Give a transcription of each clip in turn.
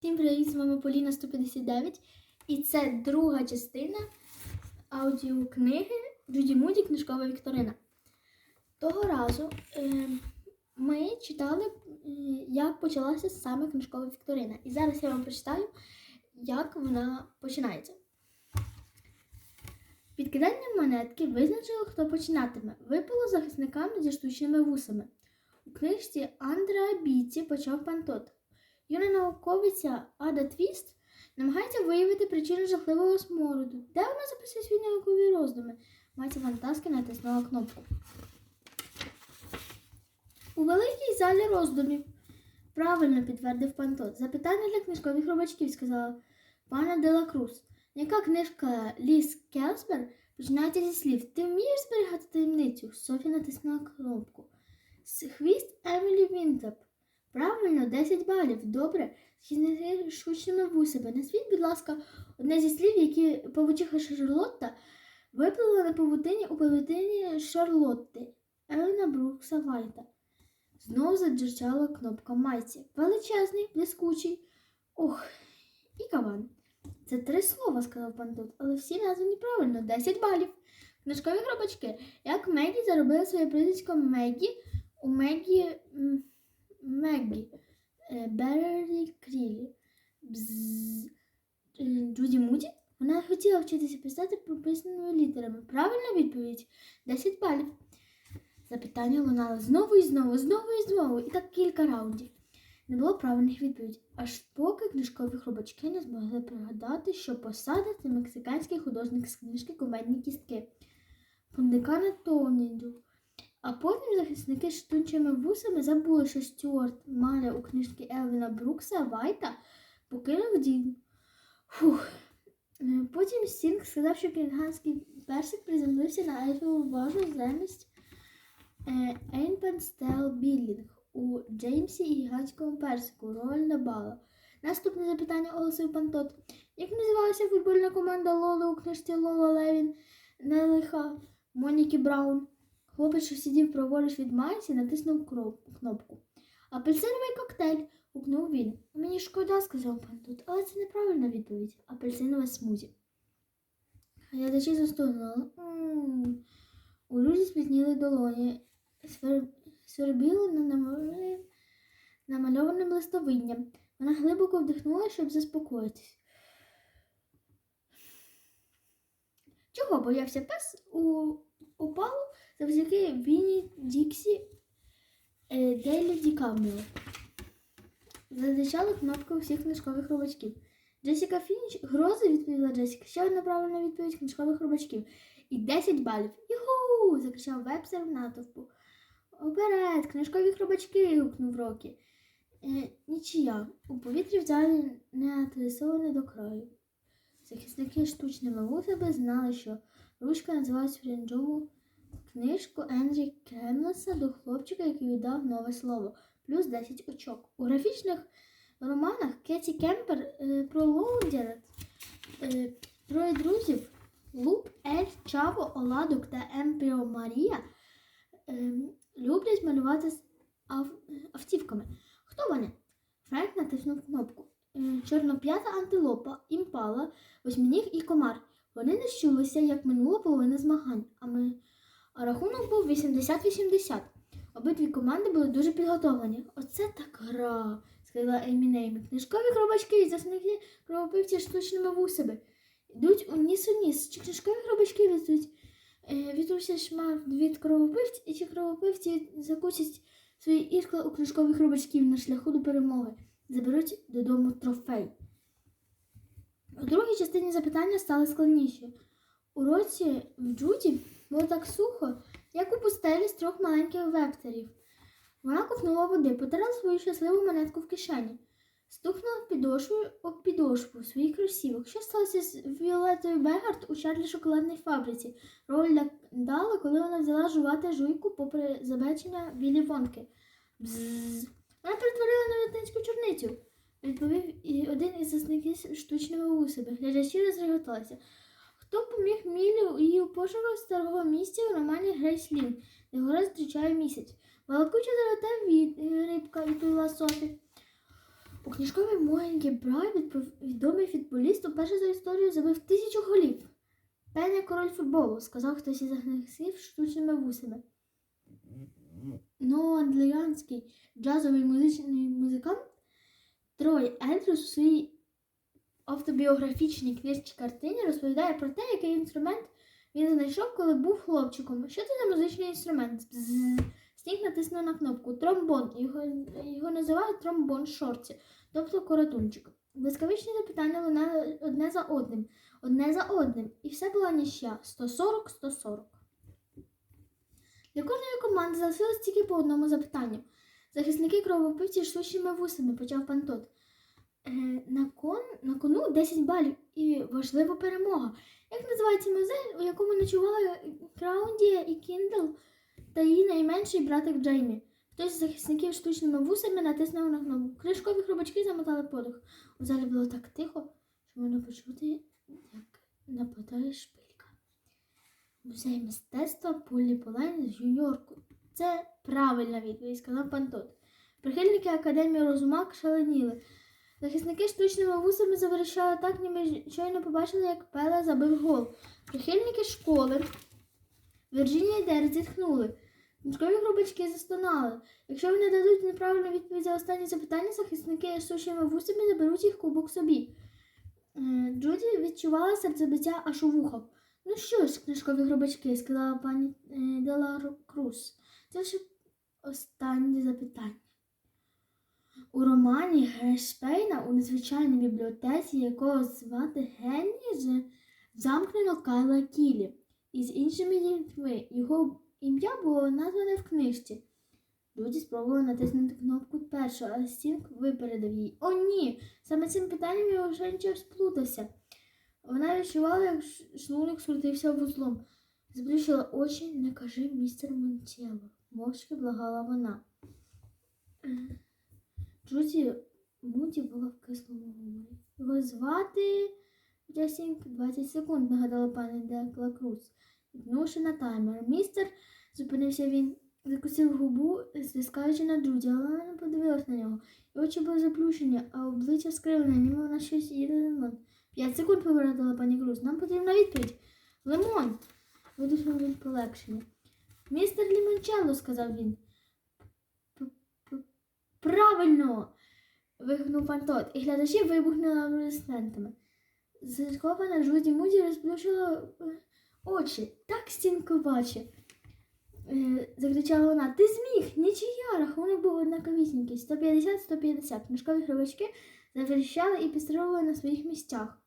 Всім привіт, з вами Поліна 159. І це друга частина аудіокниги Джуді Муді Книжкова Вікторина. Того разу е, ми читали, е, як почалася саме книжкова Вікторина. І зараз я вам прочитаю, як вона починається. Підкиданням монетки визначили, хто починатиме. Випало захисникам зі штучними вусами. У книжці Андреа Біці почав пантот. Юна науковиця Ада Твіст намагається виявити причину жахливого смороду. Де вона записує свої наукові роздуми? Маця Фантаски натиснула кнопку. У великій залі роздумів. Правильно підтвердив Пантот. Запитання для книжкових робачків, сказала пана Делакрус. Яка книжка Ліс Келсбер починається зі слів Ти вмієш зберігати таємницю? Софі натиснула кнопку. Хвіст Емілі Вінтеп. Правильно, 10 балів. Добре. З штучними вусами. Назвіть, будь ласка, одне зі слів, які павучиха Шарлотта виплила на павутині у павутині Шарлотти. Елена Брукса Вайта. Знову заджерчала кнопка майці. Величезний, блискучий. Ох, і каван. Це три слова, сказав пан але всі названі правильно. 10 балів. Книжкові хробачки. Як Мегі заробила своє прізвисько Мегі у Мегі. М, Меггі. Е, Беррі Крілі. Е, Джуді Муді? Вона хотіла вчитися писати прописаними літерами. Правильна відповідь 10 балів. Запитання лунали знову і знову, знову і знову, і так кілька раундів. Не було правильних відповідей, аж поки книжкові хробачки не змогли пригадати, що посада це мексиканський художник з книжки Комедні кістки. Фондикана Тоніду. А потім захисники з штучними вусами забули, що Стюарт Маля у книжці Елвіна Брукса Вайта покинув дім. Фух. Е, Потім Стінг сказав, що кінганський персик приземлився на Ейфелеву вежу замість е, Ейнпен Біллінг у Джеймсі і гігантському персику Роальда Бала. Наступне запитання оголосив Пантот. Як називалася футбольна команда Лоли у книжці Лола Левін не лиха Моніки Браун? Хлопець, що сидів праворуч від Майсі, натиснув кнопку. Апельсиновий коктейль. гукнув він. Мені шкода, сказав Пантут, але це неправильна відповідь. Апельсинове смузі. Глядачі застогнули. «М». У Ружі спітніли долоні, свер... свербіло на намальованим- листовинням. Вона глибоко вдихнула, щоб заспокоїтись. Чого боявся пес у упалу завдяки Вінні Діксі е, Дейлі Ді Камео. Задичали кнопки усіх книжкових робачків. Джесіка Фініч грози відповіла Джесіка. Ще одна правильна відповідь книжкових робачків. І 10 балів. Юху! закричав вебстер в натовпу. Оперед, книжкові хробачки. гукнув Рокі. Е, нічия. У повітрі в залі не атресоване до краю. Захисники штучними вусами знали, що ручка називається фрінджову книжку Енрі Кремлеса до хлопчика, який віддав нове слово, плюс 10 очок. У графічних романах Кеті Кемпер е, про Лоудерет, е, троє друзів Луп, Ель, Чаво, Оладок та Емпіо Марія е, люблять малювати з ав- автівками. Хто вони? Френк натиснув кнопку. Чорноп'ята антилопа, імпала, восьминіг і комар. Вони не щулися, як минула половина змагань, а, ми... а рахунок був 80-80. Обидві команди були дуже підготовлені. Оце так гра, сказала Емі Неймі. Книжкові хробачки і засники кровопивці штучними вусами. Йдуть у ніс у ніс. Чи книжкові хробачки везуть? Е, Вітруся шмат від кровопивць, і чи кровопивці закусять свої іркла у книжкових хробачків на шляху до перемоги. Заберуть додому трофей. У другій частині запитання стали складніші. У році в Джуді було так сухо, як у пустелі з трьох маленьких векторів. Вона ковнула води, потирала свою щасливу монетку в кишені, стукнула підошвою об підошву своїх кросівок. Що сталося з Віолетою Бегард у Чарлі шоколадній фабриці? Роль дала, коли вона взяла жувати жуйку попри забачення Віллі Вонки. Бззз. Вона перетворила на велетенську чорницю, відповів і один із засників штучними вусами. Глядачі розреготалися. Хто поміг Мілі у її пошуках старого місця у романі Грейс Лін, де гора зустрічає місяць? Балакуча золота від... рибка, відповіла Софі. У книжковій Моєнгі Брай відомий футболіст уперше за історію забив тисячу голів. Пене король футболу, сказав хтось із захисників штучними вусами. Новоангліянський джазовий музичний музикант Трой Ендрюс у своїй автобіографічній книжці картині розповідає про те, який інструмент він знайшов, коли був хлопчиком. Що це за музичний інструмент? Стінг натиснув на кнопку Тромбон. Його, його називають тромбон шорці, тобто коротунчик. Блискавичні запитання лунали одне за одним, одне за одним, і все була ніща 140-140. Для кожної команди залишилось тільки по одному запитанню. Захисники кровопивці штучними вусами, почав Пантот. Е, на, кон, на кону 10 балів і важлива перемога. Як називається музей, у якому ночували Краундія і Кіндл та її найменший братик Джеймі? Хтось з захисників штучними вусами натиснув на кнопку. Кришкові хробачки замотали подих. У залі було так тихо, що можна почути, як нападає шпилька. Музей мистецтва Полі Полайн з Нью-Йорку. Це правильна відповідь, сказав Пантот. Прихильники Академії Розумак шаленіли. Захисники штучними вусами заверещали так, ніби щойно побачили, як Пеле забив гол. Прихильники школи Вірджинія і Дер зітхнули. Книжкові грубачки застонали. Якщо вони дадуть неправильну відповідь за останнє запитання, захисники з сушими вусами заберуть їх кубок собі. Джуді відчувала серцебиття аж у вухах. Ну що ж, книжкові грубачки, сказала пані е, Дела Круз. Це вже останнє запитання. У романі Гешпейна у незвичайній бібліотеці, якого звати Генрі, ж замкнено Кайла Кілі із іншими дітьми. Його ім'я було назване в книжці. Люди спробували натиснути кнопку першу, але Стінг випередив її. О, ні! Саме цим питанням його Шенчер сплутався. Вона відчувала, як ш- шлунок скрутився вузлом. Зближила очі, не кажи містер Монтєло, мовчки благала вона. Джуді Муді була в кислому гуморі. Його звати Джасінк 20 секунд, нагадала пані Декла Круз. Віднувши на таймер. Містер, зупинився він, закусив губу, стискаючи на Джуді, але вона не подивилась на нього. І очі були заплющені, а обличчя скривлене, ніби вона щось їде лимон. П'ять секунд попередила пані Круз. Нам потрібна відповідь. Лимон. Видушив він полегшення. Містер Лімончелло, сказав він. Правильно! вигукнув Фантот, і глядачі вибухнули аплодисментами. Зіркована Джуді Муді розплющила е, очі. Так стінко бачить. Е, Закричала вона: Ти зміг! Нічия! Рахунок був однаковісінький. 150-150. Книжкові хробачки заверещали і підстрілювали на своїх місцях.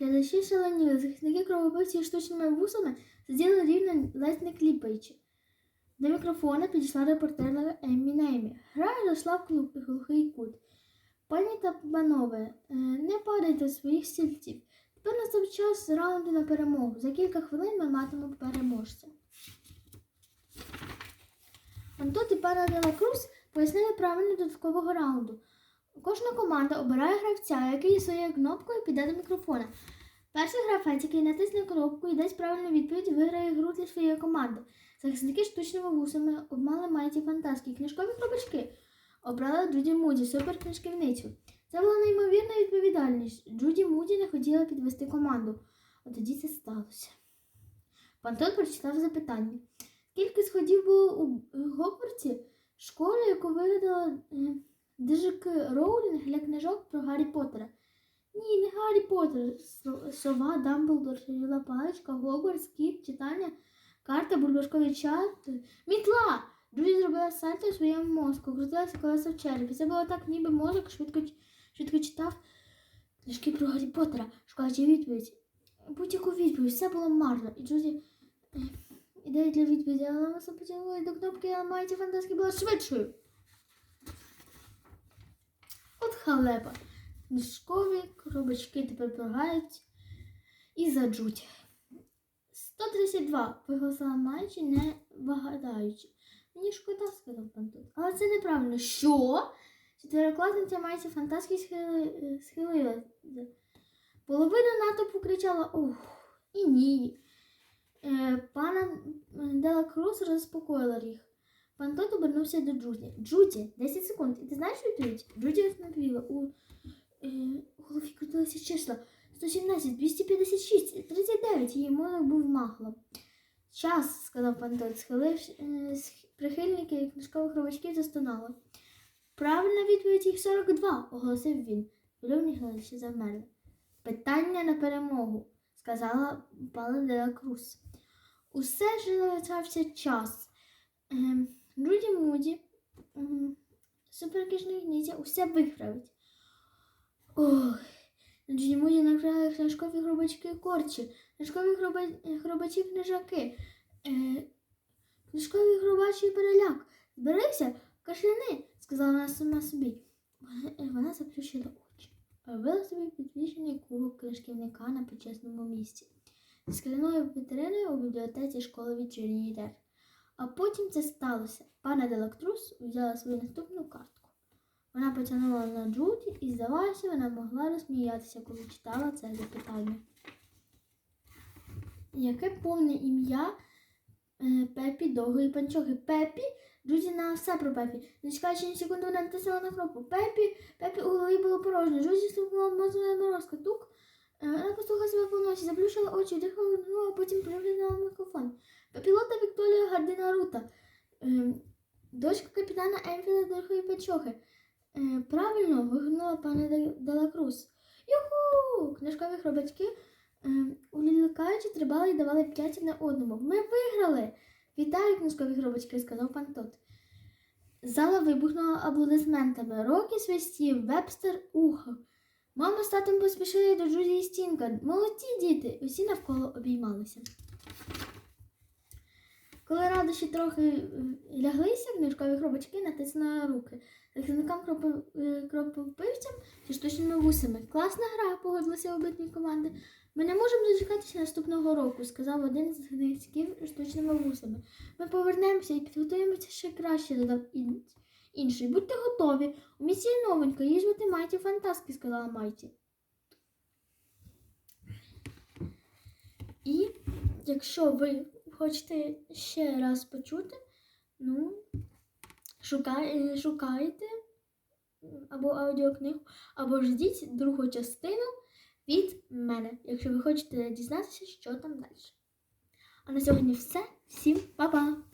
Глядачі шаленіли, захисники кровопивці штучними вусами сиділи рівно, ледь не кліпаючи. До мікрофона підійшла репортерка Еммі Неймі. Гра зайшла в глухий кут. Пані та панове, е, не падайте своїх стільців. Тепер настав час раунду на перемогу. За кілька хвилин ми матимемо переможця. Антот і пана Дела Круз пояснили правильно додаткового раунду. Кожна команда обирає гравця, який своєю кнопкою піде до мікрофона. Перший гравець, який натисне кнопку і дасть правильну відповідь, виграє гру для своєї команди. Захисники штучними вусами обмали майті фантастики, книжкові хробачки. Обрали Джуді Муді, суперкнижківницю. Це була неймовірна відповідальність. Джуді Муді не хотіла підвести команду. А тоді це сталося. Пантон прочитав запитання. Скільки сходів було у Гогвартсі? Школа, яку вигадала е, Дж.К. Роулінг для книжок про Гаррі Поттера. Ні, не Гаррі Поттер. Сова, Дамблдор, Шаріла Паличка, Гогвартс, Кіт, читання, карта, бульбашковий чат. Мітла! Друзі зробила сальто у своєму мозку, крутилася колеса в черепі. Це було так, ніби мозок швидко, швидко читав книжки про Гаррі Поттера, шукаючи відповідь. Будь-яку відповідь, все було марно. І Джузі е, ідея для відповіді, але вона потягнула до кнопки, а майці фантастики була швидшою. От халепа. Книжкові коробочки тепер програють і заджуть. 132 виголосила Майчі, не вгадаючи. Мені шкода, сказав Пантут. Але це неправильно. Що? Четверокласниця Майці фантастики схили... схилилася. Половина натовпу кричала Ох, і ні. Е, пана Дела Круз заспокоїла їх. Пан Тот обернувся до Джуді. Джуді, 10 секунд. І ти знаєш відповідь? Джуді розповіла. У, е, у голові крутилися числа. 117, 256, 39. Її мозок був маглом. Час, сказав пан Тот, схилив е, прихильники книжкових робочків застонало. Правильна відповідь їх 42, оголосив він. Улюблені глядачі завмерли. Питання на перемогу, сказала пана Дела Круз. Усе ж залишався час. Ем, Муді, ем, суперкішний гніздя, усе виправить. Ох, Джуді Муді накрали книжкові хробачки корчі, книжкові хробачі книжаки, е, книжковий хробачий переляк. Зберися, кашляни, сказала вона сама собі. Вона- заплющила очі. Робила собі підвішений кубок книжківника на почесному місці. З скляною вітриною у бібліотеці школи дер. А потім це сталося. Пана Делактрус взяла свою наступну картку. Вона потягнула на Джуді і, здавалося, вона могла розсміятися, коли читала це запитання. Яке повне ім'я е, Пепі довгої панчохи? Пепі? Джуді знала все про Пепі. Не чекаючи ні секунду, вона натиснула на кнопку. Пепі, Пепі у голові було порожньо. Джуді стукнула мозгова морозка. Тук. Е, Вона послухала себе по носі, заплющила очі, вдихнула, а потім приглянула мікрофон. Папілота Вікторія Гардина Рута, е, дочка капітана Емфіла Дорхої Печохи. Е, правильно вигукнула пані Де- Делакрус. Юху! Книжкові хробачки е, улюлекаючи трибали і давали п'ять на одному. Ми виграли! Вітаю, книжкові хробачки, сказав пан Тот. Зала вибухнула аплодисментами. Рокі свистів, вебстер ухав. Мама з татом поспішили до Джуді і Стінка. Молодці діти! Усі навколо обіймалися. Коли радощі трохи е, ляглися, книжкові хробачки натиснули руки. Захисникам кропи- е, кропивцям зі штучними вусами. Класна гра, погодилися обидві команди. Ми не можемо дочекатися наступного року, сказав один з з штучними вусами. Ми повернемося і підготуємося ще краще, додав інший. Будьте готові. У місті новенька, її Майті Фантастки, сказала Майті. І якщо ви хочете ще раз почути, ну, е, шукайте або аудіокнигу, або ждіть другу частину від мене, якщо ви хочете дізнатися, що там далі. А на сьогодні все. Всім па-па!